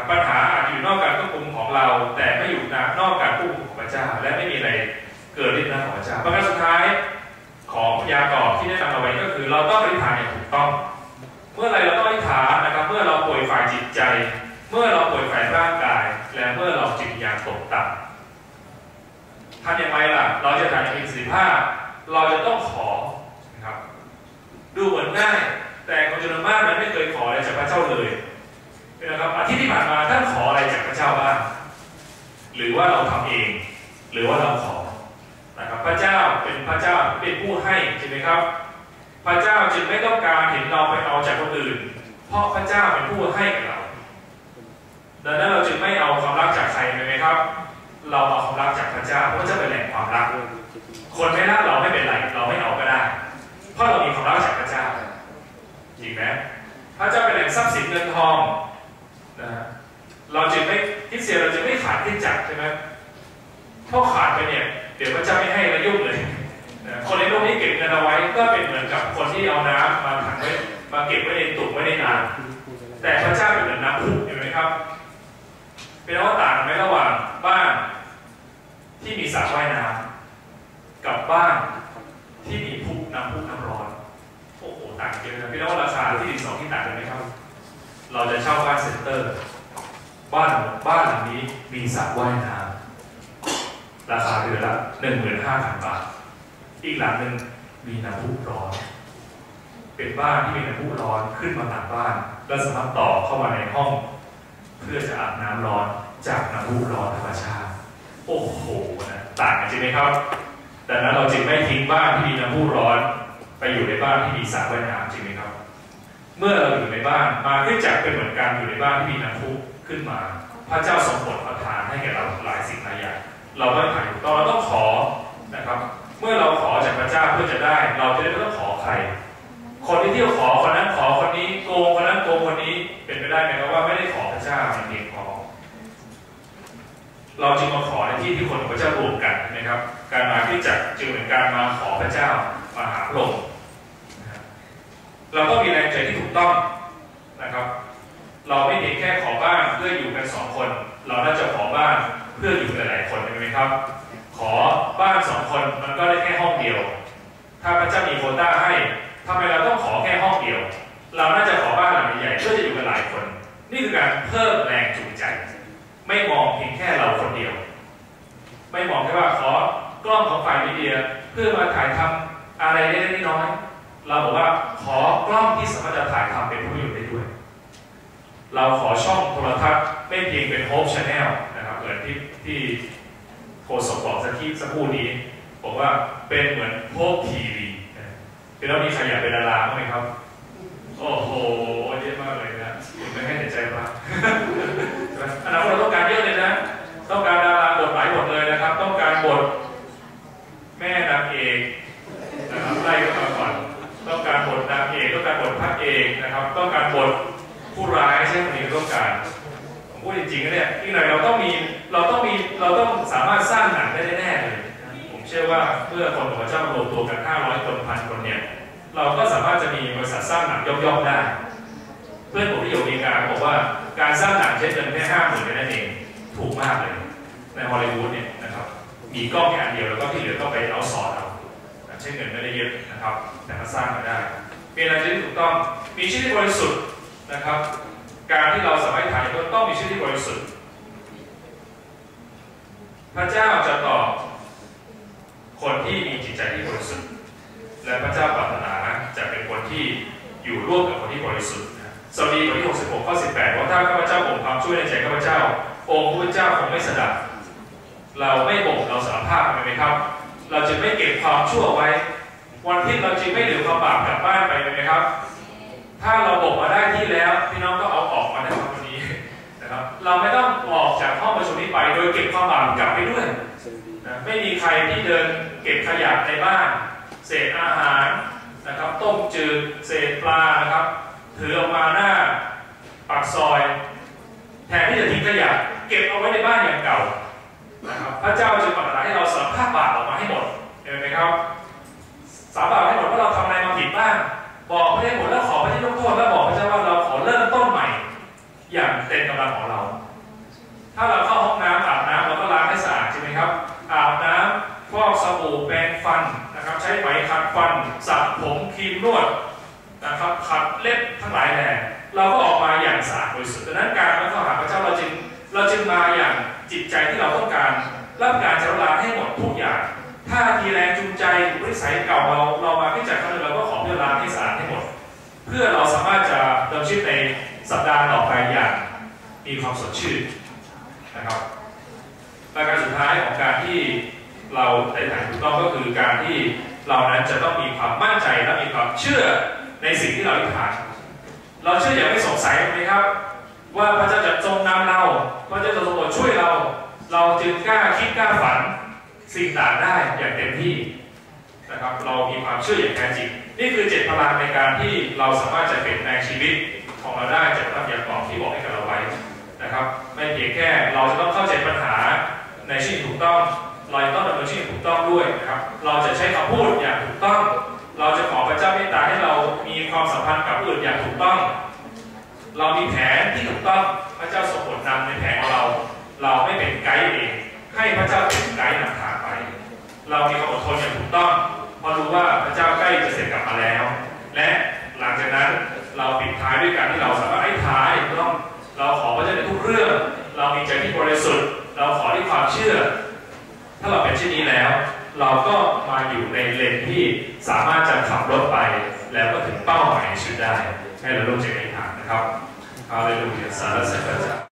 นะครับปัญหาอาจอยู่นอกการควบคุมของเรา แต่ไม่อยู่นอกการควบคุมของพระเจ้า และไม่มีอะไรเกิดฤทธิ์นะของพระเจ้าประการสุดท้ายของยากอบที่ได้นำเอาไว้ก็คือ เราต้องอธิษฐานอย่างถูกต้อง เมื่อไรเราต้องอธิษฐานนะครับ เมื่อเราป่วยฝ่ายจิตใจ เมื่อเราป่วยฝ่ายร่างกาย และเมื่อเราจิตวิญญาณตกต่ำทำอย่างไรล่ะ เราจะทำอย่างมีประสิทธิภาพเราจะต้องขอนะครับ ดูเหมือนง่าย แต่คนจำนวนมากนั้นไม่เคยขออะไรจากพระเจ้าเลย นะครับอาทิตย์ที่ผ่านมาท่านขออะไรจากพระเจ้าบ้างหรือว่าเราทำเอง หรือว่าเราขอนะครับพระเจ้าเป็นพระเจ้าเป็นผู้ให้ใช่ไหมครับ พระเจ้าจึงไม่ต้องการเห็นเราไปเอาจากคนอื่น เพราะพระเจ้าเป็นผู้ให้กับเราดังนั้นเราจึงไม่เอาความรักจากใครเลยไหมครับ เราเอาความรักจากพระเจ้าเพราะจะเป็นแหล่งความรัก คนไม่รักเราไม่เป็นไรเราไม่เอาก็ได้ เพราะเรามีความรักจากพระเจ้าจริงไหมพระเจ้าเป็นแหล่งทรัพย์สินเงินทอง เราจึงไม่ทิศเสียเราจึงไม่ขาดที่จักใช่ไหมเพราขาดไปเนี่ยเดี๋ยวพระเจ้าไม่ให้แล้วยุ่งเลยคนในโลกนี้เก็บเงินเอาไว้ก็เป็นเหมือนกับคนที่เอาน้ำมาถังไว้มาเก็บไว้ในตุ่มไว้ในนาแต่พระเจ้าเป็นเหมือนน้ำพุเห็นไหมครับ เป็นว่าต่างไหมระหว่างบ้านที่มีสระว่ายน้ำกับบ้านที่มีพุน้ำพุน้ำร้อนโอ้โหต่างเยอะนะพี่น้องราคาที่ดินสองที่ต่างกันไหมครับ เราจะเช่าบ้านเซ็นเตอร์ บ้านบ้านหลังนี้มีสระว่ายน้ำราคาเดือนละหนึ่งหมื่นห้าพันบาท อีกหลังหนึ่งมีน้ำพุร้อน เป็นบ้านที่มีน้ำพุร้อนขึ้นมาหลังบ้าน แล้วสามารถต่อเข้ามาในห้อง เพื่อจะอาบน้ำร้อนจากน้ำพุร้อนธรรมชาติ โอ้โหนะต่างกันใช่ไหมครับดังนั้นเราจึงไม่ทิ้งบ้านที่มีน้ำพุร้อน ไปอยู่ในบ้านที่มีสระว่ายน้ำจริงไหมครับ เมื่อเราอยู่ในบ้านมาขึ้นจากเป็นเหมือนการอยู่ในบ้านที่มีน้ำพุ ขึ้นมา พระเจ้าทรงโปรดประทานให้แก่เราหลายสิ่งหลายอย่างเราต้องถ่ายถูกต้องเราต้องขอนะครับ เมื่อเราขอจากพระเจ้าเพื่อจะได้ เราจะได้ไม่ต้องขอใคร คนที่เที่ยวขอคนนั้นขอคนนี้โกงคนนั้นโกงคนนี้เป็นไปได้ไหมครับว่าไม่ได้ขอพระเจ้าอย่างเพียงพอเราจึงมาขอในที่ที่คนของพระเจ้ารวมกันนะครับ การมาที่จักจึงเหมือนการมาขอพระเจ้ามาหาพระองค์เราต้องมีแรงใจที่ถูกต้องนะครับ เราไม่เพียงแค่ขอบ้านเพื่ออยู่กันสองคน เราน่าจะขอบ้านเพื่ออยู่กันหลายคนใช่ไหมครับ ขอบ้านสองคนมันก็ได้แค่ห้องเดียว ถ้าพระเจ้ามีโควต้าให้ทำไมเราต้องขอแค่ห้องเดียว เราน่าจะขอบ้านหลังใหญ่เพื่อจะอยู่กันหลายคน นี่คือการเพิ่มแรงจูงใจ ไม่มองเพียงแค่เราคนเดียว ไม่มองแค่ว่าขอกล้องของฝ่ายมีเดียเพื่อมาถ่ายทำอะไรเล็กๆน้อยๆเราบอกว่าขอกล้องที่สามารถจะถ่ายทำเป็น เราขอช่องโทรทัศน์ไม่เพียงเป็นโฮปชาแนลนะครับเหมือนที่ที่โฆษกบอกสักทีสักครู่นี้บอกว่าเป็นเหมือนโฮปทีวีคือเรามีใครอยากเป็นดาราบ้างไหมครับ โอ้โหเยอะมากเลยนะไม่ให้ใจมากอนาคตเราต้องการเยอะเลยนะ ต้องการดาราบทหลายบทเลยนะครับ ต้องการบทแม่นางเอกนะครับไล่กันมาก่อนต้องการบทนางเอกต้องการบทพระเอกนะครับ ต้องการบท ผู้ร้ายใช่ไหมนี่ต้องการผมพูดจริงๆเนี่ยอีกหน่อยเราต้องมีเราต้องมีเราต้องสามารถสร้างหนังได้แน่ๆเลยผมเชื่อว่าเมื่อคนของพระเจ้ามารวมตัวกัน 500 คนพันคนเนี่ยเราก็สามารถจะมีบริษัทสร้างหนังย่อมๆได้ เพื่อนผมที่อยู่อเมริกาบอกว่าการสร้างหนังใช้เงินแค่ห้าหมื่นแค่นั้นเองถูกมากเลยในฮอลลีวูดเนี่ยนะครับมีกล้องแค่อันเดียวแล้วก็ที่เหลือก็ไปเอาสอดเอาใช้เงินไม่ได้เยอะนะครับ แต่ก็สร้างมาได้เป็นอะไรที่ถูกต้องมีชีวิตบริสุทธิ์ นะครับ การที่เราสมารถถ่ายก็ต้องมีชีวิตที่บริสุทธิ์พระเจ้าจะตอบคนที่มีจิตใจที่บริสุทธิ์ และพระเจ้าปรารถนาจะเป็นคนที่อยู่ร่วมกับคนที่บริสุทธิ์สวัสดีบทที่ 66 ข้อ 18 ว่าถ้าข้าพเจ้าบ่มความช่วยในใจข้าพเจ้า องค์พระเจ้าคงไม่สดับ เราไม่บ่มเราสารภาพใช่ไหมครับ เราจะไม่เก็บความชั่วไว้ วันที่เราจึงไม่เหลือความบาปกลับบ้านไปไหมครับ ถ้าเราบ่มมาได้ที่แล้วพี่น้องก็เอาออกมาในวันนี้นะครับ เราไม่ต้องออกจากห้องประชุมนี้ไป โดยเก็บความบาปกลับไปด้วยนะไม่มีใครที่เดินเก็บขยะในบ้าน เศษอาหารนะครับต้มจืดเศษปลานะครับ ถือออกมาหน้าปากซอยแทนที่จะทิ้งขยะเก็บเอาไว้ในบ้านอย่างเก่านะครับพระเจ้าจะปรารถนาให้เราสารภาพบาปออกมาให้หมดเห็นไหมครับสารภาพให้หมดว่าเราทำอะไรมาผิดบ้างบอกพระเจ้หมด เต็มกำลังของเรา ถ้าเราเข้าห้องน้ำอาบน้ำเราก็ล้างให้สะอาดใช่ไหมครับ อาบน้ำฟอกสบู่แปรงฟันนะครับ ใช้ไหมขัดฟันสระผมครีมนวดนะครับขัดเล็บทั้งหลายแหล่เราก็ออกมาอย่างสะอาดบริสุทธิ์ดังนั้นการมาเข้าหาพระเจ้าเราจึงเราจึงมาอย่างจิตใจที่เราต้องการรับการชำระให้หมดทุกอย่างถ้าทีแรงจูงใจบริสัยเก่าเราเรามาที่จัดครั้งหนึ่งเราก็ขอเพื่อล้างให้สะอาดให้หมด เพื่อเราสามารถจะดำเนินชีวิตในสัปดาห์ต่อไปอย่าง มีความสดชื่นนะครับประการสุดท้ายของการที่เราได้ถ่ายถูกต้องก็คือการที่เรานั้นจะต้องมีความมั่นใจและมีความเชื่อในสิ่งที่เราอธิษฐานเราเชื่ออย่างไม่สงสัยไหมครับ ว่าพระเจ้าจะทรงนำเราพระเจ้าจะทรงโปรดช่วยเรา เราจึงกล้าคิดกล้าฝันสิ่งต่างได้อย่างเต็มที่นะครับ เรามีความเชื่ออย่างแท้จริง นี่คือเจ็ดพลังในการที่เราสามารถจะเปลี่ยนแปลงชีวิตของเราได้จากพระยากรที่บอกให้กับเราไว้ นะครับไม่เพียงแค่เราจะต้องเข้าใจปัญหาในชีวิตถูกต้อง เราต้องดำเนินชีวิตถูกต้องด้วยนะครับ เราจะใช้คำพูดอย่างถูกต้อง เราจะขอพระเจ้าเมตตาให้เรามีความสัมพันธ์กับผู้อื่นอย่างถูกต้อง เรามีแผนที่ถูกต้องพระเจ้าทรงผลนำในแผนของเรา เราไม่เป็นไกด์เองให้พระเจ้าเป็นไกด์นำทางไป เรามีความอดทนอย่างถูกต้องเพราะรู้ว่าพระเจ้าใกล้จะเสร็จกลับมาแล้ว และหลังจากนั้นเราปิดท้ายด้วยการที่เราสามารถให้ท้ายต้อง เราขอพระเจ้าในทุกเรื่อง เรามีใจที่บริสุทธิ์ เราขอด้วยความเชื่อ ถ้าเราเป็นเช่นนี้แล้ว เราก็มาอยู่ในเลนที่สามารถจะขับรถไป แล้วก็ถึงเป้าหมายชีวิตได้ ให้เราลงใจในทางนะครับอาเลลูยาสารเสริญพระเจ้า